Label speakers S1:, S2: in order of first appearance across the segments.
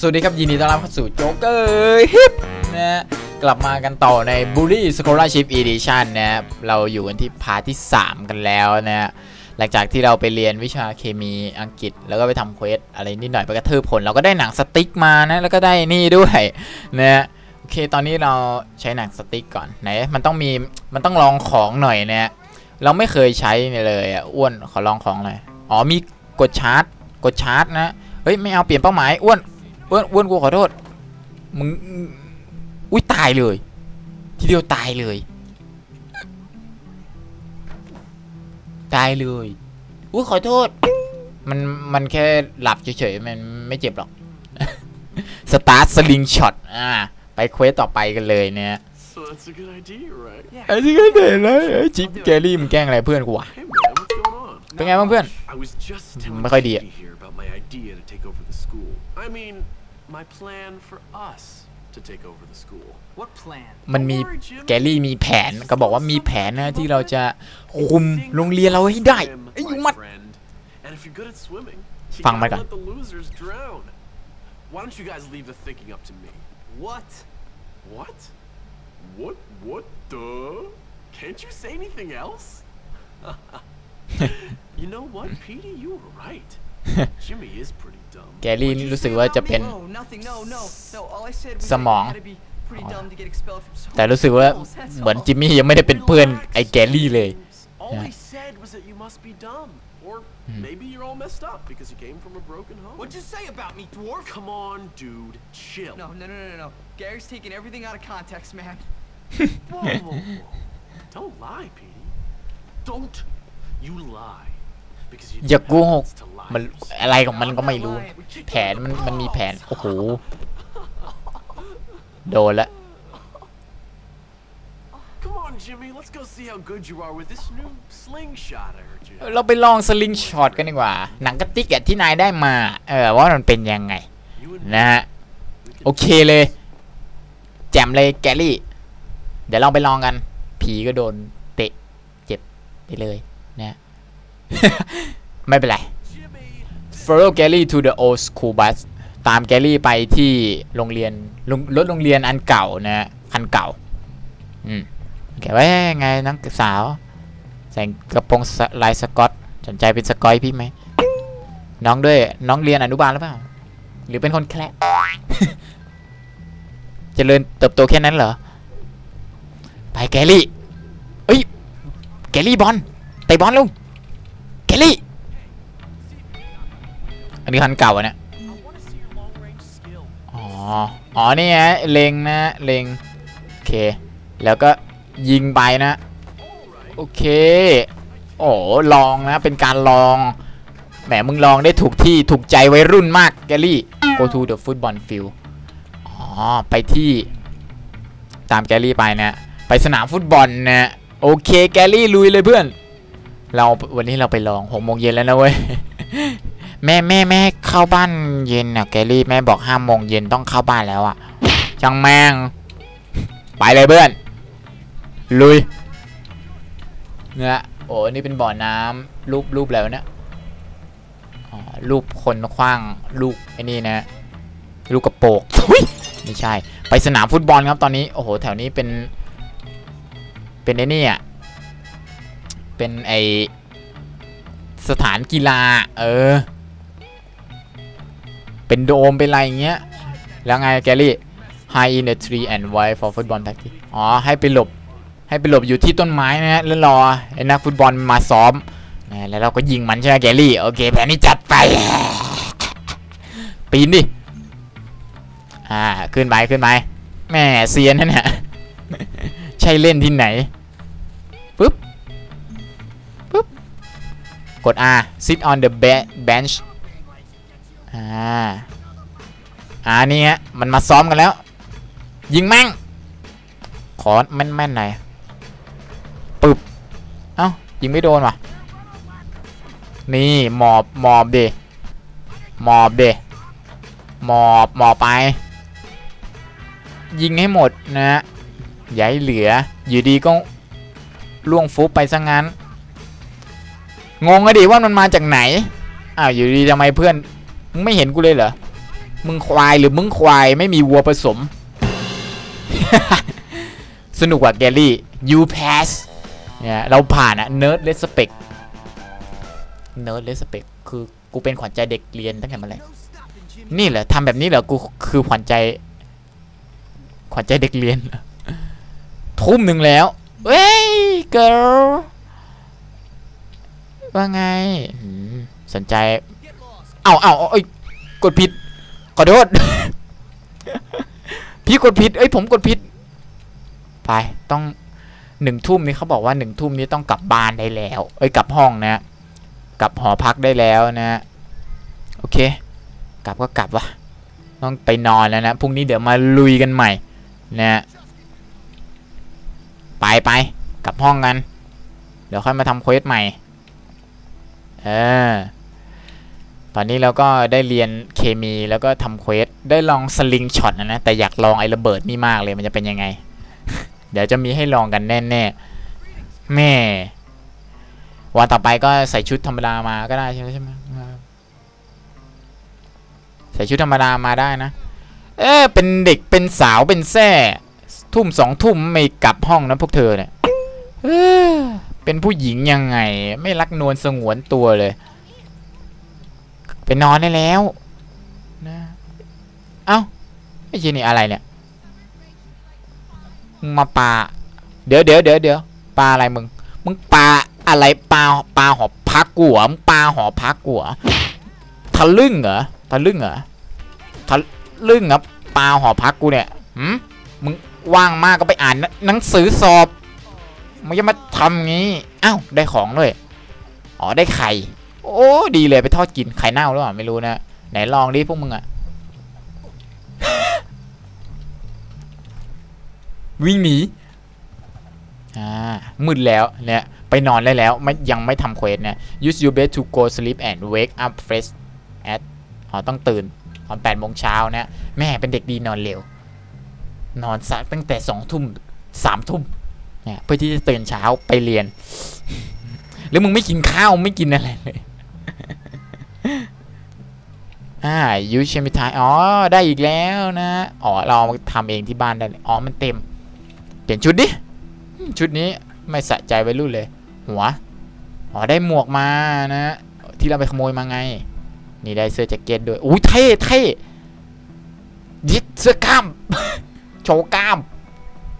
S1: สวัสดีครับยินดีต้อนรับเข้าสู่โจ๊กเกอร์ฮิปนะฮะกลับมากันต่อใน Bully Scholarship Edition นะเราอยู่กันที่พาร์ทที่ 3 กันแล้วนะฮะหลังจากที่เราไปเรียนวิชาเคมีอังกฤษ แล้วก็ไปทำเควสอะไรนิดหน่อยไปกระทืบผล เราก็ได้หนังสติ๊กมานะแล้วก็ได้นี่ด้วยนะฮะโอเคตอนนี้เราใช้หนังสติ๊กก่อนไหนมันต้องมีมันต้องลองของหน่อยนะฮะเราไม่เคยใช้เลยอะอ้วนขอลองของหน่อยอ๋อมีกดชาร์จ กดชาร์จนะเฮ้ยไม่เอาเปลี่ยนเป้าหมายอ้วน อ้วนอ้วนกูขอโทษมึงอุ้ยตายเลย ทีเดียวตายเลย ตายเลยอุ้ยขอโทษ มันมันแค่หลับเฉยๆมันไม่เจ็บหรอกสตาร์ทสลิงช็อตอ่าไปเควสต่อไปกันเลยเนี่ย
S2: So that's a good idea, right?
S1: ไอ้ที่ก็เห็นเลยจิ๊บแกลี่มึงแกล้งอะไรเพื่อนกูวะ
S2: Hey man, what's going on?
S1: เป็นไงบ้างเพื่อน
S2: I was just telling
S1: ไม่ค่อยดีอะ
S2: Katie here about my idea to take over the school. I mean, my plan for us to take over the school.
S3: What plan?
S1: มันมี
S2: Don't worry, Jim.
S1: แกลี่มีแผนก็บอกว่ามีแผนนะที่เราจะคุมโรงเรียนเราให้ได้
S2: Swim,
S1: ไอ้ยุ
S2: my
S1: มัด
S2: friend. And if you're good at swimming, you
S1: Phang
S2: gotta
S1: mày
S2: let the losers drown. Why don't you guys leave the thinking up to me?
S3: What?
S2: What? What? What the? Can't you say anything else? you know what, Petey? You were right. Jimmy is pretty dumb.
S1: แกลี่รู้สึกว่าจะเป็น
S3: No, nothing. No, no, no. All I said was
S1: สมอง
S3: that you had to be pretty dumb to get expelled from so
S1: แต่รู้สึกว่า
S3: many schools, that's
S1: เหมือน
S3: all.
S1: จิมมี่ยังไม่ได้เป็นเพื่อนไอ้แกลี่เลย
S2: All
S1: Yeah.
S2: he said was that you must be dumb. Or maybe you're all messed up because you came from a broken home.
S3: What'd you say about me, dwarf?
S2: Come on, dude. Chill.
S3: No, no, no, no, no. Gary's taking everything out of context, man.
S2: Whoa, whoa, whoa. Don't lie, Petey. Don't you lie. Because you
S1: อย่า
S2: don't
S1: โก
S2: have
S1: หก
S2: guts to lie
S1: มัน
S2: yourself.
S1: อะไรของมันก็ไม่รู้ แผนมันมันมีแผน โอ้โห โดนละ
S2: Come on, Jimmy. Let's go see how good you are with this new slingshot I heard you. have.
S1: เราไปลองสลิงช็อตกันดีกว่า หนังกระติกอะที่นายได้มา เออว่ามันเป็นยังไง
S2: You and
S1: นะฮะ
S2: we could
S1: โอเคเลย แจ่มเลยแกลี่ เดี๋ยวลองไปลองกัน ผีก็โดนเตะ เจ็บไปเลยนะ ไม่เป็นไร follow Gary to the old school bus ตามแกลี่ไปที่โรงเรียนรถโรงเรียนอันเก่านะฮะคันเก่า อืมแกว่าไงนักสาว ใส่กระโปรงลายสกอตสนใจเป็นสกอยพี่ไหม น้องด้วยน้องเรียนอนุบาลหรือเปล่า หรือเป็นคนแคละเจริญเติบโตแค่นั้นเหรอ ไปแกลี่เอ้ย แกลี่บอลเตะบอลลุง ลี่ อันนี้คันเก่าอะเนี่ย อ๋อ อ๋อ นี่ฮะ เล็งนะ เล็ง โอเค แล้วก็ยิงไปนะ โอเค โอ้ลองนะ เป็นการลอง แหม มึงลองได้ถูกที่ ถูกใจวัยรุ่นมากแกลี่ go to the football field อ๋อ ไปที่ ตามแกลี่ไปนะ ไปสนามฟุตบอลนะ โอเค แกลี่ลุยเลยเพื่อน เราวันนี้เราไปลองหกโมงเย็นแล้วนะเว้ยแม่แม่แม่เข้าบ้านเย็นอะแกลี่แม่บอกห้าโมงเย็นต้องเข้าบ้านแล้วอะจังแมงไปเลยเพื่อนลุยเนี่ยโอ้นี่เป็นบ่อน้ำรูปรูปแล้วเนี่ยรูปคนคว้างลูกไอ้นี่นะ ลูกกระโปงไม่ใช่ ไปสนามฟุตบอลครับตอนนี้ โอ้โห แถวนี้เป็น เป็นไอ้นี่อะ เป็นไอสถานกีฬา เออ เป็นโดม เป็นอะไรอย่างเงี้ย แล้วไงแกลี่ high in the tree and wait for football practice อ๋อ ให้ไปหลบ ให้ไปหลบอยู่ที่ต้นไม้นะฮะ แล้วรอไอ้นักฟุตบอลมาซ้อมนะแล้วเราก็ยิงมันใช่ไหมแกลี่ โอเค แผนนี้จัดไป ปีนดิ อ่า ขึ้นไป ขึ้นไป แม่เซียนนั่นเนี่ยใช่เล่นที่ไหน ปึ๊บ ด R sit on the be- bench อ่าอ่านี่ฮะมันมาซ้อมกันแล้ว ยิงแม่ง ขอแม่นๆหน่อยปึบเอ้ายิงไม่โดนว่ะนี่หมอบหมอบเดหมอบเดหมอบหมอบไป ยิงให้หมดนะฮะอย่าให้เหลือ อยู่ดีก็ล่วงฟุบไปซะงั้น งงอะดิว่ามันมาจากไหนอ้าวอยู่ดีทำไมเพื่อนมึงไม่เห็นกูเลยเหรอมึงควายหรือมึงควายไม่มีวัวผสม สนุกกว่าแกลลี่ you pass เนี่ยเราผ่านอะ nerd respect nerd respect คือกูเป็นขวัญใจเด็กเรียนตั้งแต่เมื่อไหร่นี่เหรอทำแบบนี้เหรอกูคือขวัญใจ ขวัญใจเด็กเรียนทุ่มหนึ่งแล้ว เว้ย girl ว่าไงอืมสนใจเอาเอาเอาเอ้ยกดผิดขอโทษพี่กดผิดเอ้ยผมกดผิด ไปต้องหนึ่งทุ่มนี้เขาบอกว่าหนึ่งทุ่มนี้ต้องกลับบ้านได้แล้ว เอ้ยกลับห้องนะกลับหอพักได้แล้วนะ โอเค กลับก็กลับวะต้องไปนอนแล้วนะพรุ่งนี้เดี๋ยวมาลุยกันใหม่นะไปไปกลับห้องกัน เดี๋ยวค่อยมาทำเควสใหม่เออตอนนี้เราก็ได้เรียนเคมีแล้วก็ทำเควสได้ลองสลิงช็อตนะนะ แต่อยากลองไอ้ระเบิดนี่มากเลยมันจะเป็นยังไง เดี๋ยวจะมีให้ลองกันแน่ๆแม่วันต่อไปก็ใส่ชุดธรรมดามาก็ได้ใช่ไหมใช่ไหมใส่ชุดธรรมดามาได้นะ เออเป็นเด็กเป็นสาวเป็นแซ่ทุ่มสองทุ่มไม่กลับห้องนะพวกเธอเนี่ย เป็นผู้หญิงยังไง ไม่รักนวลสงวนตัวเลยไปนอนได้แล้วนะเอ้าไอ้เจนี่อะไรเนี่ยมาปลาเดี๋ยวเดี๋ยวเดี๋ยวเดี๋ยวปลาอะไรมึงมึงปลาอะไรปลาปลาหอพักกูเหรอมึงปลาหอพักกูเหรอทะลึ่งเหรอทะลึ่งเหรอทะลึ่งเหรอปลาหอพักกูเนี่ยหืมมึงว่างมากก็ไปอ่านหนังสือสอบ มึงจะมาทำงี้อ้าวได้ของด้วยอ๋อได้ไข่ โอ้ดีเลยไปทอดกินไข่เน่าหรือเปล่าไม่รู้นะไหนลองดิพวกมึงอะวิ่งหนีอ่ามืดแล้วเนี่ยไปนอนได้แล้วไม่ยังไม่ทำเควสนะ use your bed to go sleep and wake up fresh at อ๋อต้องตื่นตอน8โมงเช้านะแม่เป็นเด็กดีนอนเร็วนอนสักตั้งแต่2ทุ่ม3ทุ่ม เนี่ยเพื่อที่จะตื่นเช้าไปเรียน หรือมึงไม่กินข้าวไม่กินอะไรเลยอ่ายูเชมิทายอ๋อได้อีกแล้วนะอ๋อเราเอามาทำเองที่บ้านได้เลยอ๋อมันเต็ม เปลี่ยนชุดดิชุดนี้ไม่สะใจไปรุ่นเลย หัวอ๋อได้หมวกมานะที่เราไปขโมยมาไง นี่ได้เสื้อแจ็คเก็ตด้วยอุ้ยเท่เท่ยิดเสื้อกล้ามโชว์กล้าม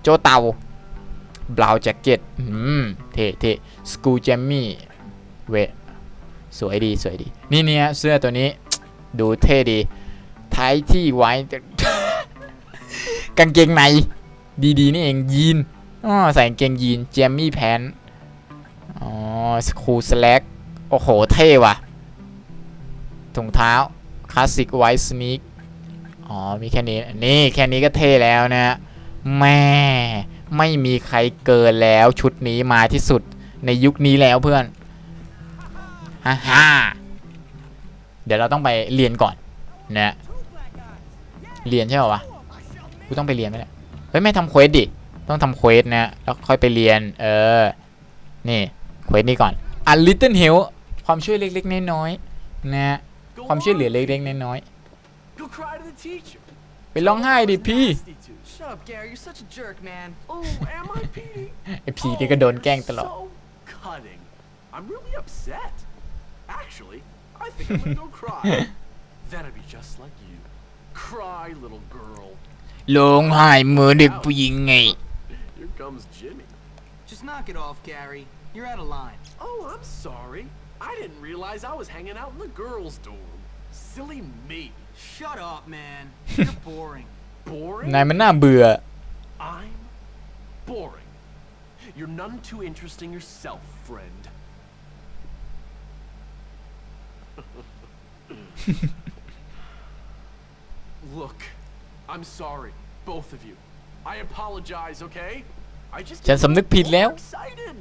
S1: โจเต่า บลาวแจ็คเก็ตอืมเท่เท่สกูแจมมี่เวทสวยดีสวยดี นี่เนี่ยเสื้อตัวนี้ดูเท่ดีไทยที่ไว้กางเกงในดีๆ นี่เองยีนอ๋อใส่กางเกงยีนแจมมี่แพนอ๋อสคูสแลกโอ้โห เท่ว่ะถุงเท้าคลาสสิกไวท์สนีกอ๋อ มีแค่นี้ นี่ แค่นี้ก็เท่แล้วนะแม่ ไม่มีใครเกินแล้วชุดนี้มาที่สุดในยุคนี้แล้วเพื่อนฮ่าฮ่าเดี๋ยวเราต้องไปเรียนก่อนนะเรียนใช่ป่าวะกูต้องไปเรียนไหมเนี่ยเฮ้ยไม่ทำเควสดิต้องทำเควสนะแล้วค่อยไปเรียน เออ นี่เควสนี้ก่อน A little help ความช่วยเล็กๆน้อยๆนะ
S2: Go
S1: ความช่วยเหลือ
S2: on.
S1: เล็กๆน้อย
S2: Go cry to the teacher.
S1: ๆไปร้องไห้ดิพี่
S2: Nasty to.
S3: Shut up, Gary. You're such a jerk, man.
S2: Oh, am I, Petey?
S1: ไอพีนี่ก็โดนแกล้งตลอด
S2: So cutting. I'm really upset. Actually, I think I'm gonna go cry. That'd be just like you. Cry, little girl.
S1: ร้องไห้เหมือนเด็กผู้หญิงไง
S2: Here comes Jimmy.
S3: Just knock it off, Gary. You're out of line.
S2: Oh, I'm sorry. I didn't realize I was hanging out in the girls' dorm. Silly me.
S3: Shut up, man. You're boring.
S2: Boring?
S1: นายมันน่าเบื่อ
S2: I'm boring. You're none too interesting yourself, friend. Look, I'm sorry, both of you. I apologize, okay? I just
S1: ฉันสำนึกผิดแล้ว
S2: excited.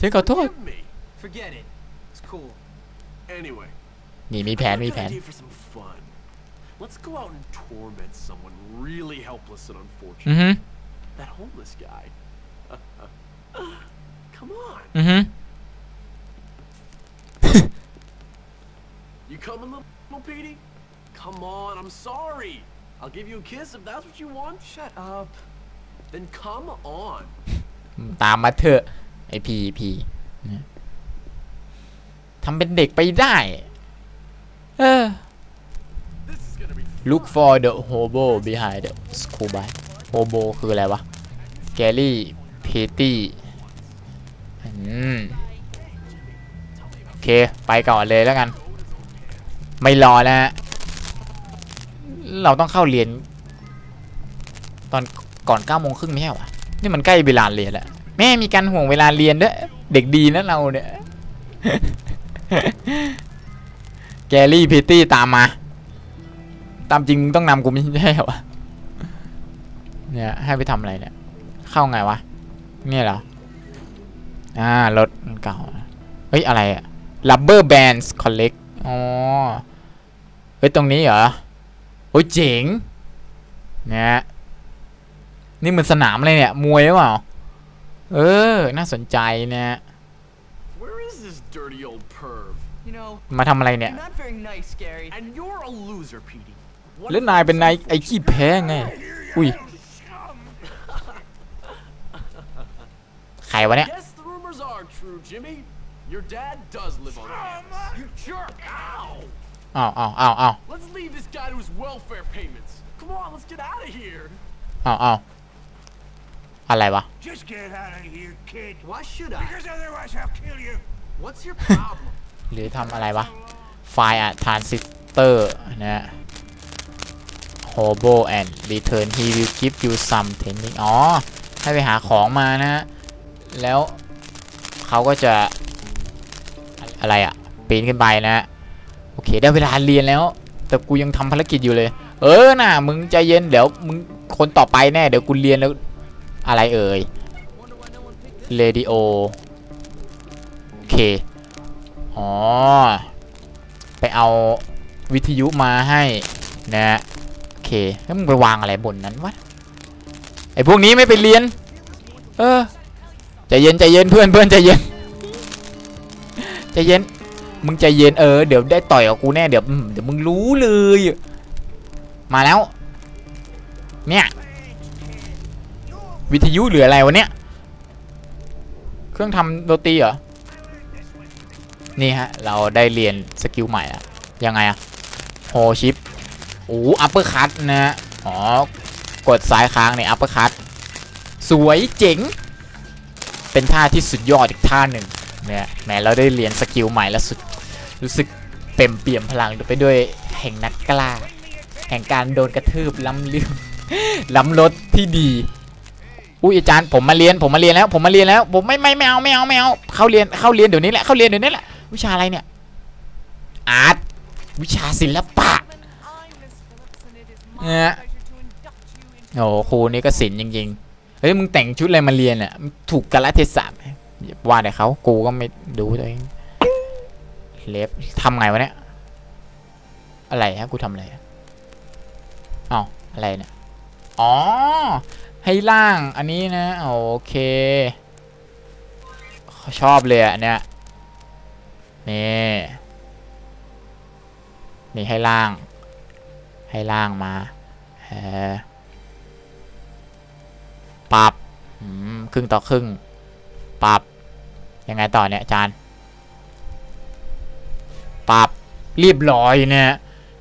S1: ฉันขอโทษ
S2: Forgive me.
S3: Forget it. It's cool.
S2: Anyway,
S1: นี่มีแผน
S2: I got a
S1: มี
S2: good
S1: แผน
S2: Let's go out and torment someone really helpless and
S1: อือ
S2: unfortunate.
S1: ฮึ
S2: That homeless guy. Come on.
S1: อือฮึ
S2: You coming, little little Petey? come on, I'm sorry. I'll give you a kiss if that's what you want.
S3: Shut up.
S2: Then come on.
S1: ตามมาเถอะไอพีพีเนี่ยทำเป็นเด็กไปได้ เออ look for the hobo behind the school bus hobo คืออะไรวะ Gary Petty อืมโอเค ไปก่อนเลยแล้วกัน ไม่รอแล้วฮะเราต้องเข้าเรียน ตอนก่อนเก้าโมงครึ่งไม่ใช่หรอวะนี่มันใกล้เวลาเรียนแล้วแม่มีการห่วงเวลาเรียนด้วยเด็กดีนะเราเนี่ยแกรี่พิตตี้ตามมา ตามจริงมึงต้องนำกูไม่ใช่เหรอวะเนี่ยให้ไปทำอะไรเนี่ย เข้าไงวะ เนี่ยเหรอ อ่ารถมันเก่า เฮ้ย อะไรอะ Rubber Bands Collect อ๋อ เฮ้ย ตรงนี้เหรอ โอ้ยเจ๋งเนี่ยนี่มันสนามอะไรเนี่ย มวยหรือเปล่า เออ น่าสนใจเนี่ย
S2: Where is this dirty old perv?
S3: You know,
S1: มาทำอะไรเนี่ย
S3: you're not very nice, Gary.
S2: And you're a loser, Petey. What
S1: แล้ว
S2: if
S1: นาย
S2: I
S1: เป็นนาย
S2: say
S1: ไอ้ขี้แพ้ไง อุ้ย ใครวะเนี่ย
S2: Yes, the rumors are true, Jimmy. Your dad does live on campus. You jerk! Ow!
S1: อ้าวอ้าวอ้าวอ้าว
S2: Let's leave this guy to his welfare payments. Come on, let's get out of here.
S1: อ้าวอ้าวอะไรวะ
S4: Just get out of here, kid.
S3: Why should I?
S4: Because otherwise I'll kill you.
S3: What's your problem?
S1: หรือทำอะไรวะ ไฟล์อะทรานซิสเตอร์นะฮะ hobo and return he will give you some training อ๋อ ให้ไปหาของมานะฮะ แล้วเขาก็จะอะไรอะปีนขึ้นไปนะฮะโอเค ได้เวลาเรียนแล้ว แต่กูยังทำภารกิจอยู่เลย เออน่ะ มึงใจเย็น เดี๋ยวมึงคนต่อไปแน่ เดี๋ยวกูเรียนแล้ว อะไรเอ่ยเรดิโอโอเค อ๋อ ไปเอาวิทยุมาให้นะ เคแล้วมึงไปวางอะไรบนนั้นวะไอพวกนี้ไม่ไปเรียน เออใจเย็นใจเย็นเพื่อนเพื่อนใจเย็นใจเย็น มึงใจเย็นเออเดี๋ยวได้ต่อยกับกูแน่เดี๋ยวเดี๋ยวมึงรู้เลย มาแล้ว เนี่ย วิทยุหรืออะไรวะเนี่ย เครื่องทำโรตีเหรอ นี่ฮะ เราได้เรียนสกิลใหม่อะยังไงอะโฮชิป อ้อัปเปอร์คัตนะฮะอ๋อกดซ้ายค้างในอัปเปอร์คัตสวยเจ๋ง เป็นท่าที่สุดยอดอีกท่าหนึ่งเนี่ยแหมเราได้เรียนสกิลใหม่แล้วสุดรู้สึกเต็มเปี่ยมพลังไปด้วยแห่งนักกล้า แห่งการโดนกระทืบล้ำลืมล้ำรถที่ดีอุ้ยอาจารย์ผมมาเรียนผมมาเรียนแล้ว ผมมาเรียนแล้วผมไม่ไม่ไม่เอาไม่เอาไม่เอาเข้าเรียนเข้าเรียนเดี๋ยวนี้แหละเข้าเรียนเดี๋ยวนี้แหละวิชาอะไรเนี่ยอาร์ตวิชาศิลปะ
S5: Yeah.
S1: โอ้โหครูนี่ก็ศิลจริงๆ เฮ้ยมึงแต่งชุดอะไรมาเรียนอะมันถูกกาลเทศะไหมว่าแต่เขากูก็ไม่ดูตัวเองเล็บทำไงวะเนี่ย อะไรฮะกูทำอะไรอะอ้าวอะไรเนี่ยอ๋อ ให้ล่างอันนี้นะ โอเค ชอบเลยอะเนี่ยนี่นี่ให้ล่าง ให้ล่างมาปรับครึ่งต่อครึ่ง ปรับ ยังไงต่อเนี่ยอาจารย์ ปรับเรียบร้อยเนี่ย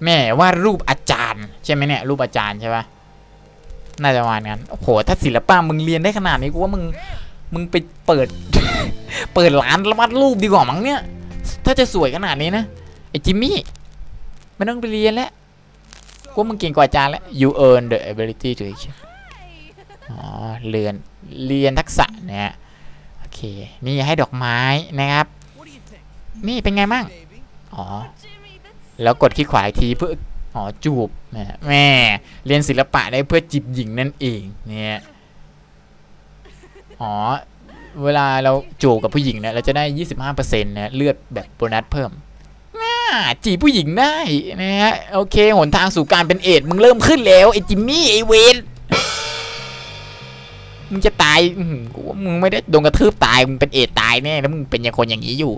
S1: แม่ว่าดรูปอาจารย์ ใช่ไหมเนี่ย รูปอาจารย์ใช่ปะน่าจะประมาณนั้นโอ้โหถ้าศิลปะมึงเรียนได้ขนาดนี้กูว่ามึงมึงไปเปิด เปิดร้านวาดรูปดีกว่ามั้งเนี่ย ถ้าจะสวยขนาดนี้นะไอจิมมี่ไม่ต้องไปเรียนแล้ว ว่ามึงเก่งกว่าอาจารย์แล้ว you earn the ability to อ๋อเรียนเรียนทักษะนะฮะโอเค นี่ให้ดอกไม้นะครับ นี่เป็นไงมั่งอ๋อ แล้วกดคลิกขวาอีกทีเพื่ออ๋อจูบแหม่แม่เรียนศิลปะได้เพื่อจีบหญิงนั่นเองเนี่ยอ๋อ เวลาเราจูบกับผู้หญิงเนี่ยเราจะได้ 25%นะเลือดแบบโบนัสเพิ่ม จีบผู้หญิงได้นะฮะโอเคหนทางสู่การเป็นเอดมึงเริ่มขึ้นแล้วไอ้จิมมี่ไอ้เวนมึงจะตายกูว่ามึงไม่ได้โดนกระทืบตายมึงเป็นเอดตายแน่แล้วมึงเป็นอย่างคนอย่างนี้อยู่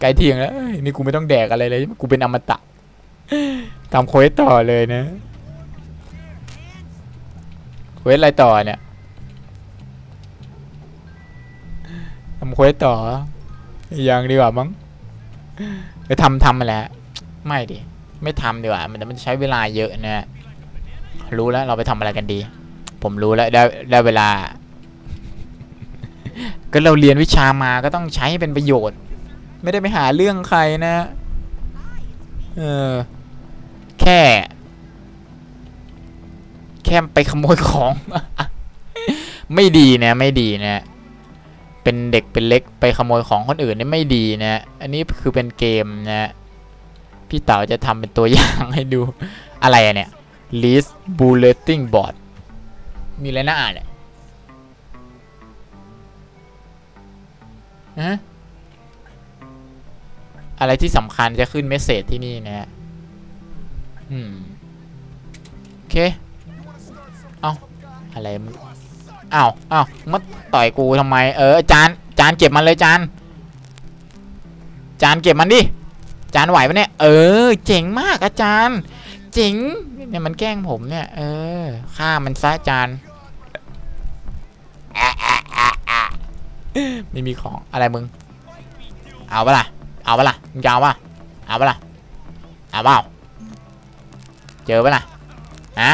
S1: ใกล้เที่ยงแล้วนี่กูไม่ต้องแดกอะไรเลยกูเป็นอมตะทำเควสต่อเลยนะเควสอะไรต่อเนี่ยทำเควสต่อยังดีกว่ามั้ง ไปทำทำมาแล้ว ไม่ดิ ไม่ทำดีกว่า มันมันจะใช้เวลาเยอะนะรู้แล้วเราไปทำอะไรกันดี ผมรู้แล้วได้ได้เวลา ก็เราเรียนวิชามาก็ต้องใช้ให้เป็นประโยชน์ ไม่ได้ไปหาเรื่องใครนะ เออ แค่ แค่ไปขโมยของ ไม่ดีนะ ไม่ดีนะ เป็นเด็กเป็นเล็กไปขโมยของคนอื่นนี่ไม่ดีนะ อันนี้คือเป็นเกมนะ พี่เต๋าจะทำเป็นตัวอย่างให้ดูอะไรอะเนี่ย list bulleting board มีอะไรน่าอ่านเนี่ยฮะอะไรที่สำคัญจะขึ้นเมสเซจที่นี่นะฮะอืม โอเค เอาอะไรมึง อ้าวอ้าวมาต่อยกูทำไม เออจานจานเก็บมันเลยจานจานเก็บมันดิจานไหวปะเนี่ย เออ เจ๋งมากอาจารย์เจ๋งเนี่ยมันแกล้งผมเนี่ย เออฆ่ามันซะจานไม่มีของอะไรมึง เอาปะล่ะ เอาปะล่ะมึงจะเอาปะเอาปะล่ะ เอาเปล่าเจอปะล่ะฮะ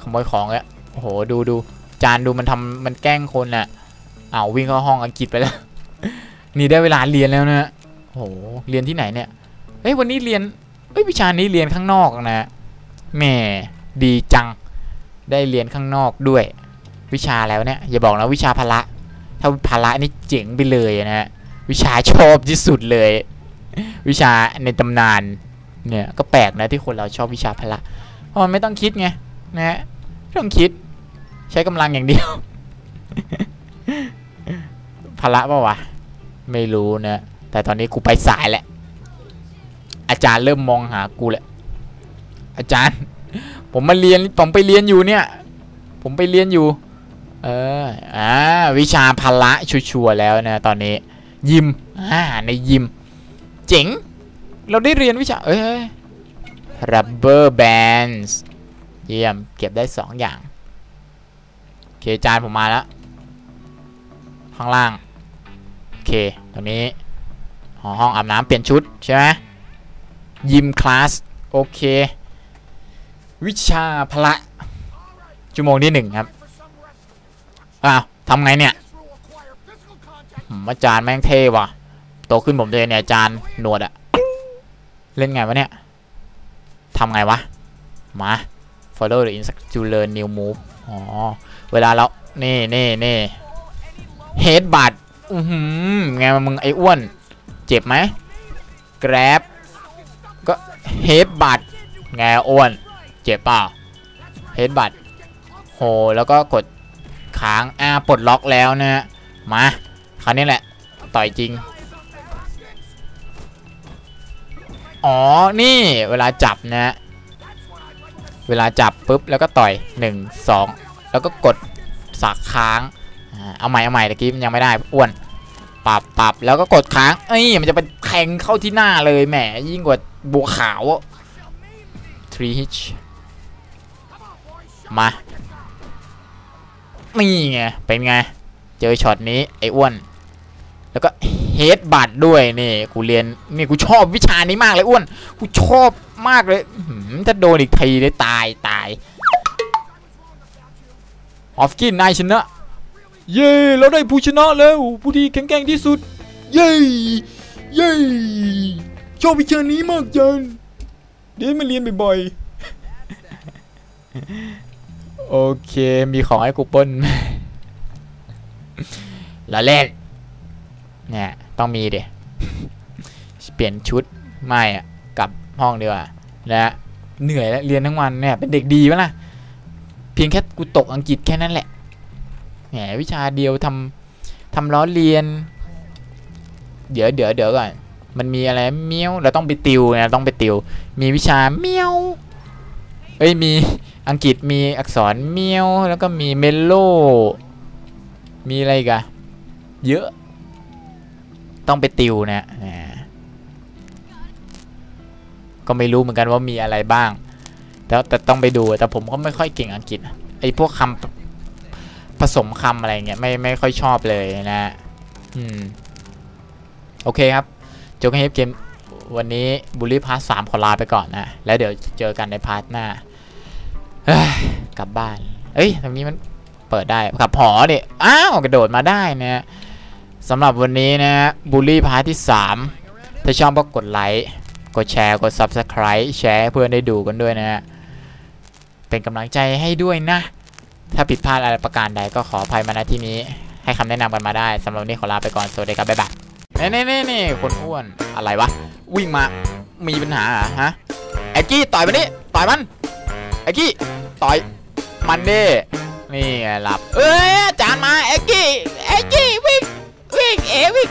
S1: ขโมยของเลยโอ้โห ดูดู จานดูมันทำมันแกล้งคนน่ะเอาววิ่งเข้าห้องอังกฤษไปแล้ว นี่ได้เวลาเรียนแล้วนะโอ้โหเรียนที่ไหนเนี่ยเฮ้ยวันนี้เรียนเฮ้ยวิชานี้เรียนข้างนอกนะแหม่ดีจัง ได้เรียนข้างนอกด้วย วิชาแล้วเนี่ยอย่าบอกนะวิชาพละ ถ้าพละนี่เจ๋งไปเลยนะฮะวิชาชอบที่สุดเลย วิชาในตำนานเนี่ยก็แปลกนะที่คนเราชอบวิชาพละเพราะมันไม่ต้องคิดไงนะฮะไม่ต้องคิด ใช้กำลังอย่างเดียวพละปะวะ ไม่รู้นะแต่ตอนนี้กูไปสายแหละอาจารย์เริ่มมองหากูแหละ อาจารย์ ผมมาเรียนผมไปเรียนอยู่เนี่ย ผมไปเรียนอยู่ เอออ่าวิชาพละชัวร์แล้วนะตอนนี้ ยิมอ่าในยิม เจ๋ง เราได้เรียนวิชา เอ้ย rubber bands เยี่ยม เก็บได้สองอย่าง เคจานผมมาแล้ว ข้างล่าง โอเค ตรงนี้อ๋อห้องอาบน้ำเปลี่ยนชุด ใช่ไหมยิมคลาส โอเค วิชาพละ ชั่วโมงที่หนึ่งครับ อ้าวทำไงเนี่ยมอาจารย์แม่งเท่ว่ะ โตขึ้นผมเลยเนี่ยอาจารย์หนวดอะเล่นไงวะเนี่ยทำไงวะ มา follow the instruction to learn new move อ๋อ เวลาเรานี่นี่นี่ head butt อือหือไงมึงไอ้อ้วน เจ็บไหม grab ก็ head butt ไงอ้วน เจ็บเปล่า head butt โหแล้วก็กดค้างอ่าปลดล็อกแล้วนะฮะมาคราวนี้แหละ ต่อยจริง อ๋อ นี่เวลาจับนะฮะเวลาจับปุ๊บ แล้วก็ต่อย1 2 แล้วก็กดสักค้างเอาใหม่เอาใหม่ตะกี้มันยังไม่ได้อ้วนปรับปรับแล้วก็กดค้างเอ้ยมันจะเป็นแทงเข้าที่หน้าเลยแหมยิ่งกว่าบัวขาวอะ3 hitch มานี่ไงเป็นไง เจอช็อตนี้ไอ้อ้วนแล้วก็เฮดบัตด้วยนี่กูเรียนนี่กูชอบวิชานี้มากเลยอ้วนกูชอบมากเลยถ้าโดนอีกทีเลยตายตาย ออฟกินนายชนะ เย้เราได้ผู้ชนะแล้วผู้ที่แข็งแกร่งที่สุด เย้เย้ชอบวิชานี้มากจังเดี๋ยวมาเรียนบ่อยๆโอเคมีของให้กูปล้นละเล่นเนี่ยต้องมีเดี๋ยเปลี่ยนชุดไม่อะกลับห้องดีกว่านะเหนื่อยแล้วเรียนทั้งวันเนี่ยเป็นเด็กดีปะล่ะ เพียงแค่กูตกอังกฤษแค่นั้นแหละแหมวิชาเดียวทำทำล้อเรียน เดี๋ยวเดี๋ยวเดี๋ยวก่อนมันมีอะไรเมียวเราต้องไปติวนะต้องไปติว มีวิชาเมียวเอ้ยมีอังกฤษมีอักษรเมียวแล้วก็มีเมโลมีอะไรกันเยอะ ต้องไปติวนะก็ไม่รู้เหมือนกันว่ามีอะไรบ้าง แต่แต่ต้องไปดูแต่ผมก็ไม่ค่อยเก่งอังกฤษไอ้พวกคำผสมคำอะไรเงี้ยไม่ไม่ค่อยชอบเลยนะอืมโอเคครับโจกันเฮฟเกมวันนี้บูลลี่พาร์ทสามขอลาไปก่อนนะ แล้วเดี๋ยวเจอกันในพาร์ทหน้าเฮ้ยกลับบ้าน เอ้ยตรงนี้มันเปิดได้ขับหอเนี่ยอ้าวกระโดดมาได้นะสำหรับวันนี้นะบูลลี่พาร์ทที่ 3 ถ้าชอบก็กดไลค์ กดแชร์ กด Subscribe แชร์เพื่อนได้ดูกันด้วยนะฮะ เป็นกำลังใจให้ด้วยนะ ถ้าผิดพลาดอะไรประการใดก็ขออภัยมาณที่นี้ ให้คำแนะนำกันมาได้สำหรับวันนี้ขอลาไปก่อนสวัสดีครับบ๊ายบายนี่นี่นี่นี่คนอ้วนอะไรวะวิ่งมามีปัญหาเหรอฮะไอ้กี้ต่อยมันนี่ต่อยมันไอ้กี้ต่อยมันดินี่หลับเอ้ยอาจารย์มาไอ้กี้ไอ้กี้วิ่งวิ่งเอวิ่ง